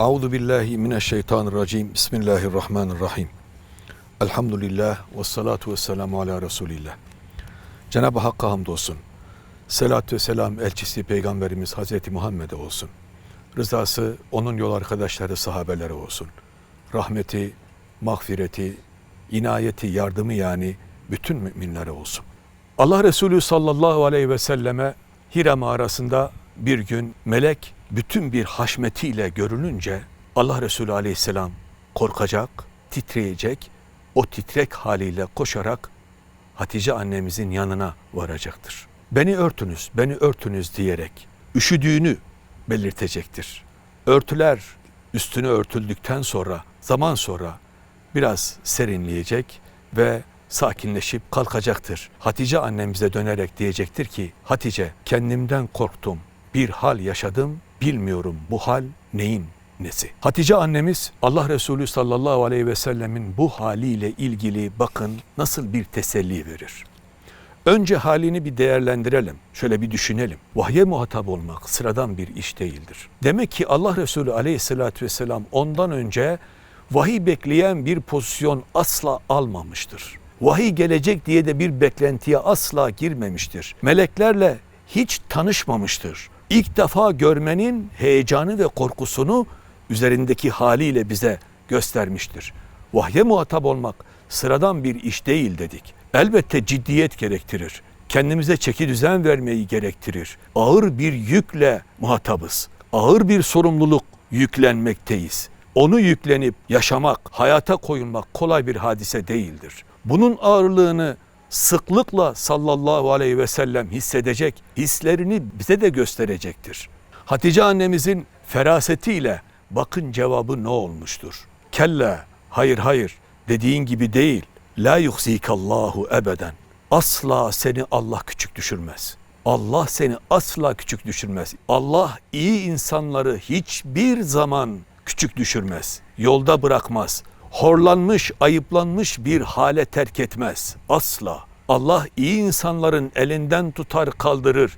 Euzu billahi mineşşeytanirracim. Bismillahirrahmanirrahim. Elhamdülillah ve salatu ve selamu ala Resulillah. Cenab-ı Hakk'a hamdolsun. Selatü ve selam elçisi Peygamberimiz Hazreti Muhammed'e olsun. Rızası onun yol arkadaşları sahabelere olsun. Rahmeti, mağfireti, inayeti, yardımı yani bütün müminlere olsun. Allah Resulü sallallahu aleyhi ve selleme Hira mağarasında bir gün melek bütün bir haşmetiyle görününce Allah Resulü aleyhisselam korkacak, titreyecek, o titrek haliyle koşarak Hatice annemizin yanına varacaktır. Beni örtünüz, beni örtünüz diyerek üşüdüğünü belirtecektir. Örtüler üstüne örtüldükten sonra, zaman sonra biraz serinleyecek ve sakinleşip kalkacaktır. Hatice annemize dönerek diyecektir ki, Hatice kendimden korktum, bir hal yaşadım, bilmiyorum bu hal neyin nesi. Hatice annemiz Allah Resulü sallallahu aleyhi ve sellemin bu haliyle ilgili bakın nasıl bir teselli verir. Önce halini bir değerlendirelim. Şöyle bir düşünelim. Vahye muhatap olmak sıradan bir iş değildir. Demek ki Allah Resulü aleyhissalatü vesselam ondan önce vahiy bekleyen bir pozisyon asla almamıştır. Vahiy gelecek diye de bir beklentiye asla girmemiştir. Meleklerle hiç tanışmamıştır. İlk defa görmenin heyecanı ve korkusunu üzerindeki haliyle bize göstermiştir. Vahye muhatap olmak sıradan bir iş değil dedik. Elbette ciddiyet gerektirir. Kendimize çeki düzen vermeyi gerektirir. Ağır bir yükle muhatabız. Ağır bir sorumluluk yüklenmekteyiz. Onu yüklenip yaşamak, hayata koyulmak kolay bir hadise değildir. Bunun ağırlığını sıklıkla sallallahu aleyhi ve sellem hissedecek, hislerini bize de gösterecektir. Hatice annemizin ferasetiyle bakın cevabı ne olmuştur? Kella, hayır hayır dediğin gibi değil. La yuhzikallahu ebeden. Asla seni Allah küçük düşürmez. Allah seni asla küçük düşürmez. Allah iyi insanları hiçbir zaman küçük düşürmez. Yolda bırakmaz. Horlanmış, ayıplanmış bir hale terk etmez. Asla. Allah iyi insanların elinden tutar kaldırır.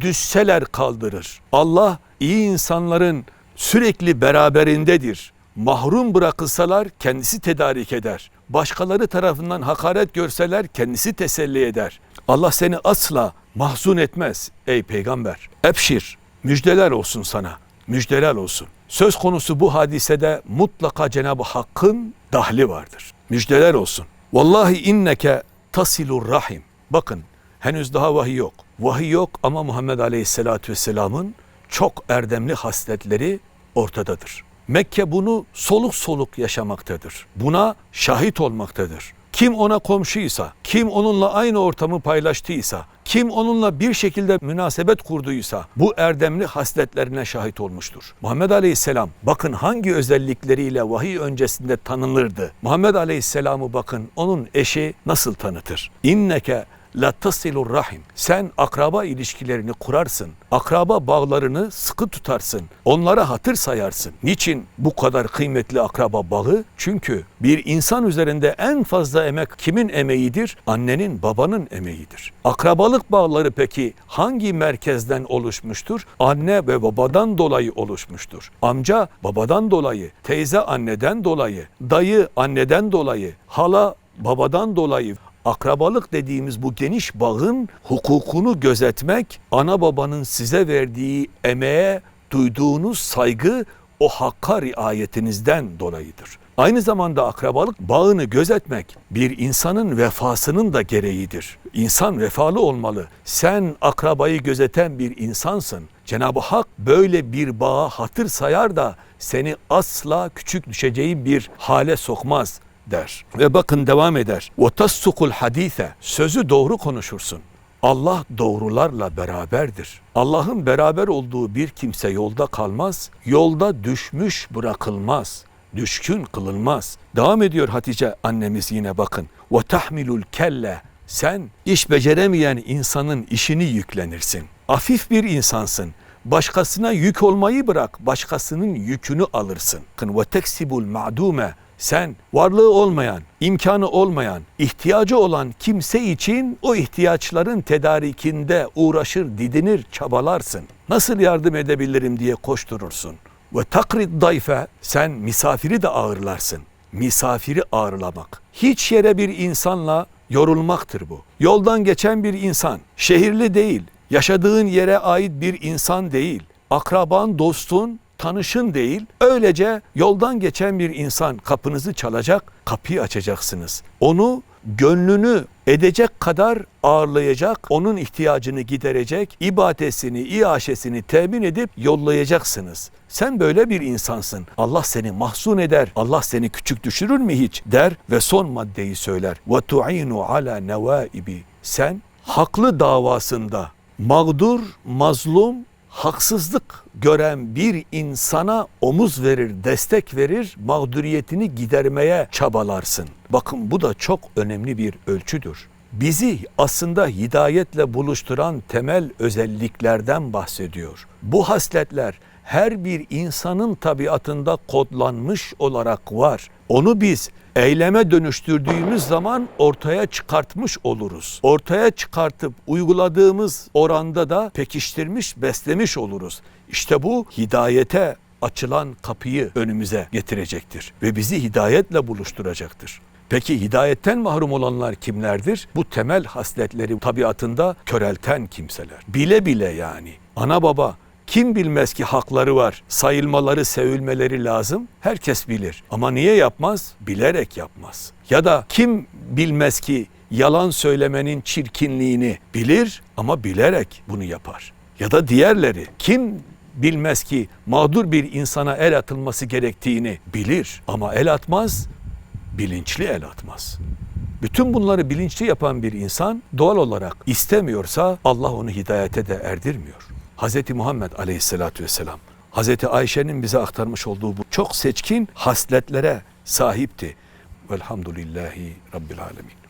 Düşseler kaldırır. Allah iyi insanların sürekli beraberindedir. Mahrum bırakılsalar kendisi tedarik eder. Başkaları tarafından hakaret görseler kendisi teselli eder. Allah seni asla mahzun etmez ey peygamber. Ebşir, müjdeler olsun sana. Müjdeler olsun. Söz konusu bu hadisede mutlaka Cenab-ı Hakk'ın dahli vardır. Müjdeler olsun. Vallahi inneke tasilur rahim. Bakın henüz daha vahiy yok. Vahiy yok ama Muhammed Aleyhisselatü Vesselam'ın çok erdemli hasletleri ortadadır. Mekke bunu soluk soluk yaşamaktadır. Buna şahit olmaktadır. Kim ona komşuysa, kim onunla aynı ortamı paylaştıysa, kim onunla bir şekilde münasebet kurduysa bu erdemli hasletlerine şahit olmuştur. Muhammed Aleyhisselam bakın hangi özellikleriyle vahiy öncesinde tanınırdı. Muhammed Aleyhisselam'ı bakın onun eşi nasıl tanıtır? İnneke la tasilur rahim. Sen akraba ilişkilerini kurarsın. Akraba bağlarını sıkı tutarsın. Onlara hatır sayarsın. Niçin bu kadar kıymetli akraba bağı? Çünkü bir insan üzerinde en fazla emek kimin emeğidir? Annenin, babanın emeğidir. Akrabalık bağları peki hangi merkezden oluşmuştur? Anne ve babadan dolayı oluşmuştur. Amca babadan dolayı, teyze anneden dolayı, dayı anneden dolayı, hala babadan dolayı akrabalık dediğimiz bu geniş bağın hukukunu gözetmek, ana babanın size verdiği emeğe duyduğunuz saygı o hakka riayetinizden dolayıdır. Aynı zamanda akrabalık bağını gözetmek bir insanın vefasının da gereğidir. İnsan vefalı olmalı. Sen akrabayı gözeten bir insansın. Cenab-ı Hak böyle bir bağa hatır sayar da seni asla küçük düşeceği bir hale sokmaz der. Ve bakın devam eder. وَتَسْسُقُ الْحَد۪يثَ Sözü doğru konuşursun. Allah doğrularla beraberdir. Allah'ın beraber olduğu bir kimse yolda kalmaz, yolda düşmüş bırakılmaz, düşkün kılınmaz. Devam ediyor Hatice annemiz yine bakın. وَتَحْمِلُ الْكَلَّ Sen iş beceremeyen insanın işini yüklenirsin. Afif bir insansın. Başkasına yük olmayı bırak, başkasının yükünü alırsın. وَتَكْسِبُ الْمَعْدُومَ sen varlığı olmayan, imkanı olmayan, ihtiyacı olan kimse için o ihtiyaçların tedarikinde uğraşır, didinir, çabalarsın. Nasıl yardım edebilirim diye koşturursun. Ve takrid dayfe sen misafiri de ağırlarsın. Misafiri ağırlamak. Hiç yere bir insanla yorulmaktır bu. Yoldan geçen bir insan, şehirli değil, yaşadığın yere ait bir insan değil, akraban, dostun, tanışın değil, öylece yoldan geçen bir insan kapınızı çalacak, kapıyı açacaksınız. Onu gönlünü edecek kadar ağırlayacak, onun ihtiyacını giderecek, ibadetini, iaşesini temin edip yollayacaksınız. Sen böyle bir insansın. Allah seni mahzun eder. Allah seni küçük düşürür mü hiç der ve son maddeyi söyler. Ve tu'inu ala nevaibi. Sen haklı davasında mağdur, mazlum, haksızlık gören bir insana omuz verir, destek verir, mağduriyetini gidermeye çabalarsın. Bakın bu da çok önemli bir ölçüdür. Bizi aslında hidayetle buluşturan temel özelliklerden bahsediyor. Bu hasletler her bir insanın tabiatında kodlanmış olarak var. Onu biz eyleme dönüştürdüğümüz zaman ortaya çıkartmış oluruz. Ortaya çıkartıp uyguladığımız oranda da pekiştirmiş, beslemiş oluruz. İşte bu hidayete açılan kapıyı önümüze getirecektir ve bizi hidayetle buluşturacaktır. Peki hidayetten mahrum olanlar kimlerdir? Bu temel hasletleri tabiatında körelten kimseler. Bile bile yani. Ana baba kim bilmez ki hakları var, sayılmaları, sevilmeleri lazım? Herkes bilir. Ama niye yapmaz? Bilerek yapmaz. Ya da kim bilmez ki yalan söylemenin çirkinliğini bilir ama bilerek bunu yapar. Ya da diğerleri kim bilmez ki mağdur bir insana el atılması gerektiğini bilir ama el atmaz, bilinçli el atmaz. Bütün bunları bilinçli yapan bir insan doğal olarak istemiyorsa Allah onu hidayete de erdirmiyor. Hz. Muhammed aleyhissalatü vesselam, Hz. Ayşe'nin bize aktarmış olduğu bu çok seçkin hasletlere sahipti. Velhamdülillahi Rabbil Alemin.